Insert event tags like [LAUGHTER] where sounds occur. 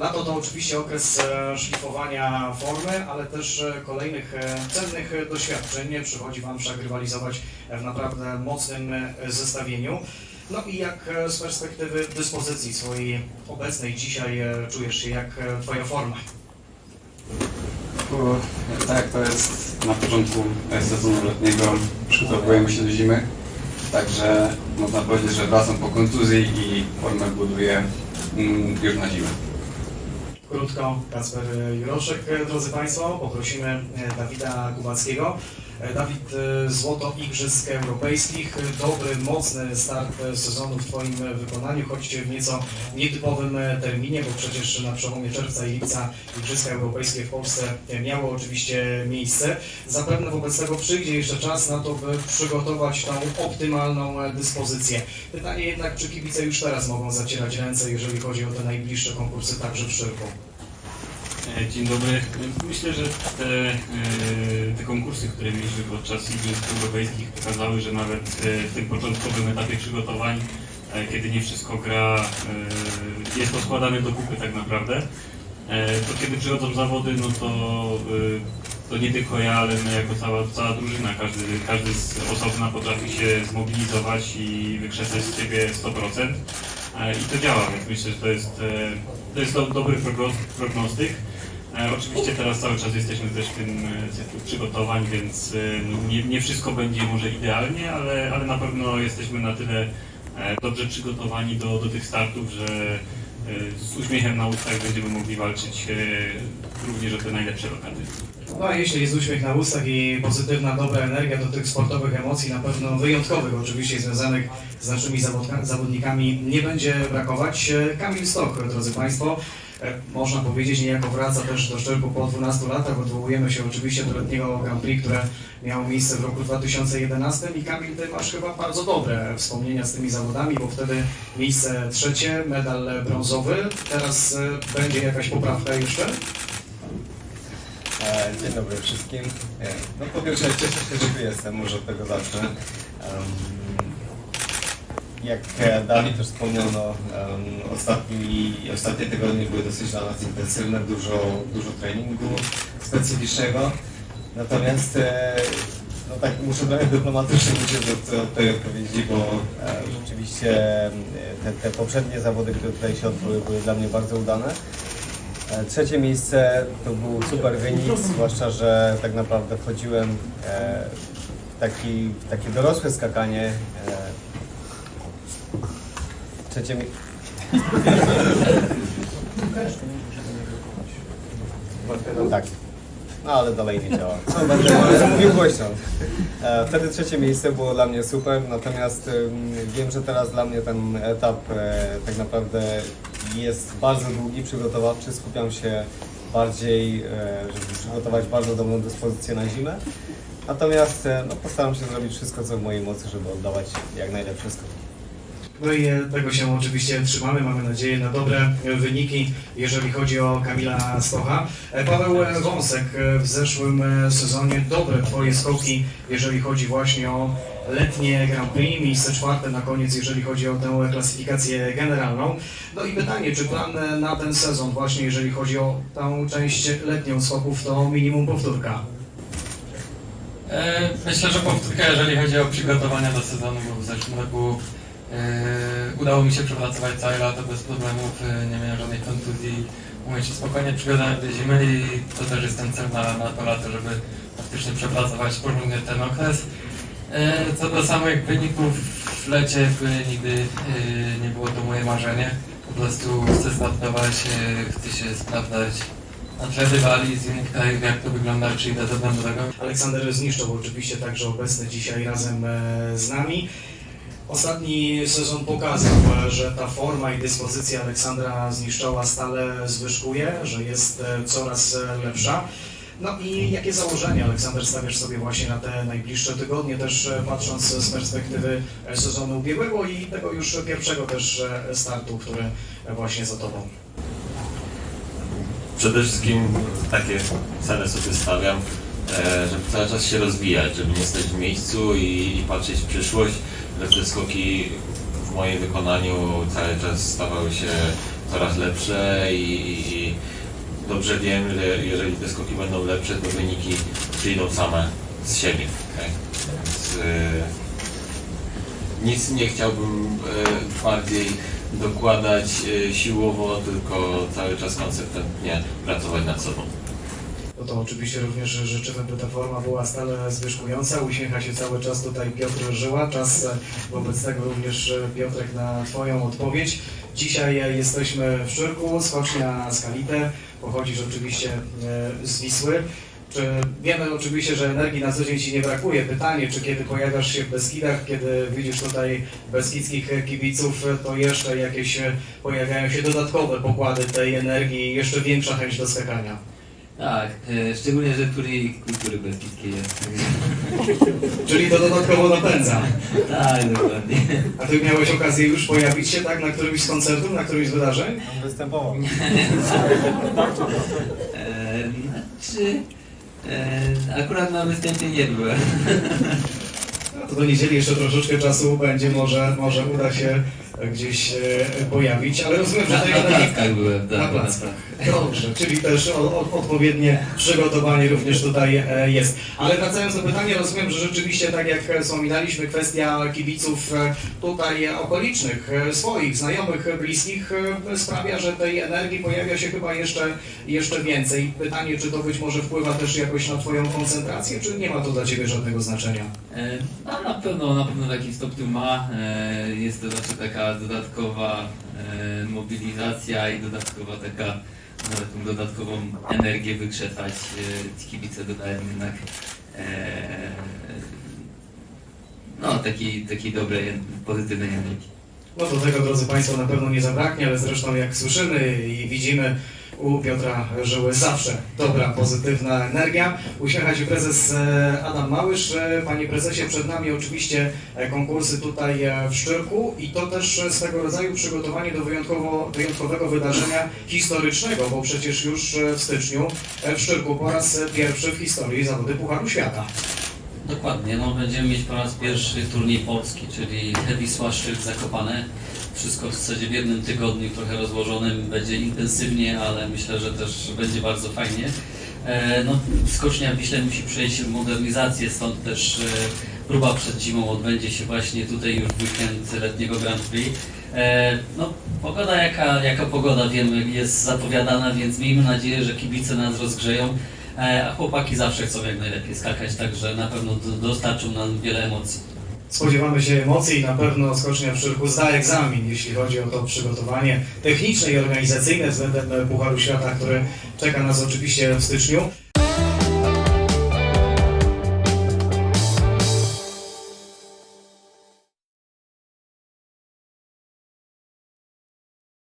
Lato to oczywiście okres e, szlifowania formy, ale też e, kolejnych e, cennych doświadczeń. Przychodzi Wam wszak rywalizować w naprawdę mocnym zestawieniu. No i jak z perspektywy dyspozycji swojej obecnej dzisiaj czujesz się, jak Twoja forma? Tak, to jest na początku sezonu letniego, przygotowujemy się do zimy, także można powiedzieć, że wracam po kontuzji i formę buduję mm, już na zimę. Krótko, Kacper Juroszek, drodzy Państwo, poprosimy e, Dawida Kubackiego. E, Dawid, e, złoto Igrzysk Europejskich, dobry, mocny start e, sezonu w Twoim e, wykonaniu, choć w nieco nietypowym e, terminie, bo przecież na przełomie czerwca i lipca Igrzyska Europejskie w Polsce e, miało oczywiście miejsce. Zapewne wobec tego przyjdzie jeszcze czas na to, by przygotować tą optymalną e, dyspozycję. Pytanie jednak, czy kibice już teraz mogą zacierać ręce, jeżeli chodzi o te najbliższe konkursy także w Szyrku? E, Dzień dobry. Myślę, że te, e, te konkursy, które mieliśmy podczas Igrzysk Europejskich pokazały, że nawet e, w tym początkowym etapie przygotowań, kiedy nie wszystko gra, jest poskładane do kupy tak naprawdę, to kiedy przychodzą zawody, no to, to nie tylko ja, ale my jako cała, cała drużyna, każdy, każdy z osobna potrafi się zmobilizować i wykrzesać z siebie 100%. E, I to działa, więc myślę, że to jest, to jest do, dobry prognostyk. E, Oczywiście teraz cały czas jesteśmy też w tym e, cyklu przygotowań, więc e, nie, nie wszystko będzie może idealnie, ale, ale na pewno jesteśmy na tyle dobrze przygotowani do, do tych startów, że z uśmiechem na ustach będziemy mogli walczyć również o te najlepsze lokaty. No a jeśli jest uśmiech na ustach i pozytywna, dobra energia do tych sportowych emocji, na pewno wyjątkowych oczywiście związanych z naszymi zawodnikami nie będzie brakować. Kamil Stok, drodzy Państwo, można powiedzieć niejako wraca też do Szczerku po 12 latach. Odwołujemy się oczywiście do letniego Grand Prix, które miało miejsce w roku 2011 i Kamil, Ty masz chyba bardzo dobre wspomnienia z tymi zawodami, bo wtedy miejsce trzecie, medal brązowy. Teraz e, będzie jakaś poprawka jeszcze? E, Dzień dobry wszystkim. E, No po pierwsze cieszę się, że tu jestem, może od tego zacznę. Em, Jak e, Dawid już wspomniał, no, em, ostatni, ostatnie tygodnie były dosyć dla nas intensywne, dużo, dużo treningu specyficznego. Natomiast e, no tak muszę trochę dyplomatycznie uciec od, od tej odpowiedzi, bo e, rzeczywiście e, te, te poprzednie zawody, które tutaj się odbyły, były dla mnie bardzo udane. E, Trzecie miejsce to był super wynik, zwłaszcza, że tak naprawdę wchodziłem e, w taki, takie dorosłe skakanie. E, trzecie mi... Tak. No ale dalej nie działa. No, będę mówił głośno. E, Wtedy trzecie miejsce było dla mnie super, natomiast wiem, że teraz dla mnie ten etap e, tak naprawdę jest bardzo długi, przygotowawczy. Skupiam się bardziej, e, żeby przygotować bardzo dobrą dyspozycję na zimę. Natomiast e, no, postaram się zrobić wszystko, co w mojej mocy, żeby oddawać jak najlepsze skoki. No i e, tego się oczywiście trzymamy. Mamy nadzieję na dobre e, wyniki, jeżeli chodzi o Kamila Stocha. E, Paweł Wąsek w zeszłym sezonie dobre Twoje skoki, jeżeli chodzi właśnie o letnie Grand Prix, miejsce czwarte na koniec, jeżeli chodzi o tę klasyfikację generalną. No i pytanie, czy plan na ten sezon, właśnie jeżeli chodzi o tą część letnią skoków, to minimum powtórka? Myślę, że powtórka, jeżeli chodzi o przygotowania do sezonu, bo w zeszłym roku udało mi się przepracować całe lato bez problemów, e, nie miałem żadnej kontuzji, umiem się spokojnie przygotować do zimy i to też jest ten cel na, na to lato, żeby faktycznie przepracować porządnie ten okres. E, Co do samych wyników w lecie, nigdy e, nie było to moje marzenie. Po prostu chcę startować, e, chcę się sprawdzać na tle z innych krajów, jak to wygląda, czy idę względu tego, Aleksander Zniszczoł oczywiście także obecny dzisiaj razem e, z nami. Ostatni sezon pokazał, że ta forma i dyspozycja Aleksandra Zniszczoła stale zwyżkuje, że jest e, coraz e, lepsza. No i jakie założenia Aleksander stawiasz sobie właśnie na te najbliższe tygodnie, też e, patrząc z perspektywy sezonu ubiegłego i tego już pierwszego też startu, który właśnie za Tobą? Przede wszystkim takie cele sobie stawiam, żeby cały czas się rozwijać, żeby nie stać w miejscu i, patrzeć w przyszłość, te skoki w moim wykonaniu cały czas stawały się coraz lepsze i, i dobrze wiem, że jeżeli te skoki będą lepsze, to wyniki przyjdą same z siebie. tak? Więc, e, nic nie chciałbym e, bardziej dokładać e, siłowo, tylko cały czas konsekwentnie pracować nad sobą. No to oczywiście również życzymy, by ta forma była stale zwyżkująca. Uśmiecha się cały czas tutaj Piotr Żyła. Czas wobec tego również e, Piotrek na Twoją odpowiedź. Dzisiaj e, jesteśmy w Szczyrku, skocznia Skalite. Pochodzisz oczywiście e, z Wisły. Czy wiemy oczywiście, że energii na co dzień Ci nie brakuje. Pytanie, czy kiedy pojawiasz się w Beskidach, kiedy widzisz tutaj beskidzkich kibiców, to jeszcze jakieś pojawiają się dodatkowe pokłady tej energii, jeszcze większa chęć do skakania? Tak, e, szczególnie, że turniej kultury beskidzkiej jest. [LAUGHS] Czyli to dodatkowo napędza. tak, dokładnie. A ty miałeś okazję już pojawić się tak na którymś z koncertów, na którymś z wydarzeń? Występował. E, znaczy, e, akurat na występie nie byłem. To do niedzieli jeszcze troszeczkę czasu będzie, może, może uda się gdzieś e, pojawić, ale rozumiem, że Na, na plackach byłem, Na tak. plackach. Dobrze, czyli też o, o, odpowiednie przygotowanie również tutaj e, jest. Ale wracając do pytania, rozumiem, że rzeczywiście, tak jak wspominaliśmy, kwestia kibiców e, tutaj okolicznych, swoich, znajomych, bliskich sprawia, że tej energii pojawia się chyba jeszcze, jeszcze więcej. Pytanie, czy to być może wpływa też jakoś na Twoją koncentrację, czy nie ma to dla Ciebie żadnego znaczenia? E, na pewno, na pewno jakimś stopniu ma. E, jest to znaczy taka dodatkowa e, mobilizacja i dodatkowa taka, nawet tą dodatkową energię wykrzesać. E, ci kibice dodają jednak no, takiej, takiej dobrej, pozytywnej energii. No do tego, drodzy Państwo, na pewno nie zabraknie, ale zresztą jak słyszymy i widzimy u Piotra Żyły zawsze dobra, pozytywna energia. Uśmiecha się prezes e, Adam Małysz. E, Panie prezesie, przed nami oczywiście e, konkursy tutaj w Szczyrku i to też swego rodzaju przygotowanie do wyjątkowego wydarzenia historycznego, bo przecież już w styczniu w Szczyrku po raz pierwszy w historii zawody Pucharu Świata. Dokładnie, no będziemy mieć po raz pierwszy turniej polski, czyli Wisła Szczyt Zakopane. Wszystko w zasadzie w jednym tygodniu, trochę rozłożonym, będzie intensywnie, ale myślę, że też będzie bardzo fajnie. E, no, skocznia w Wiśle musi przejść modernizację, stąd też e, próba przed zimą odbędzie się właśnie tutaj już w weekend letniego Grand Prix. E, no, pogoda jaka, jaka pogoda wiemy jest zapowiadana, więc miejmy nadzieję, że kibice nas rozgrzeją. A chłopaki zawsze chcą jak najlepiej skakać, także na pewno do- dostarczą nam wiele emocji. Spodziewamy się emocji i na pewno skocznia w Szczyrku zda egzamin, jeśli chodzi o to przygotowanie techniczne i organizacyjne względem Pucharu Świata, który czeka nas oczywiście w styczniu.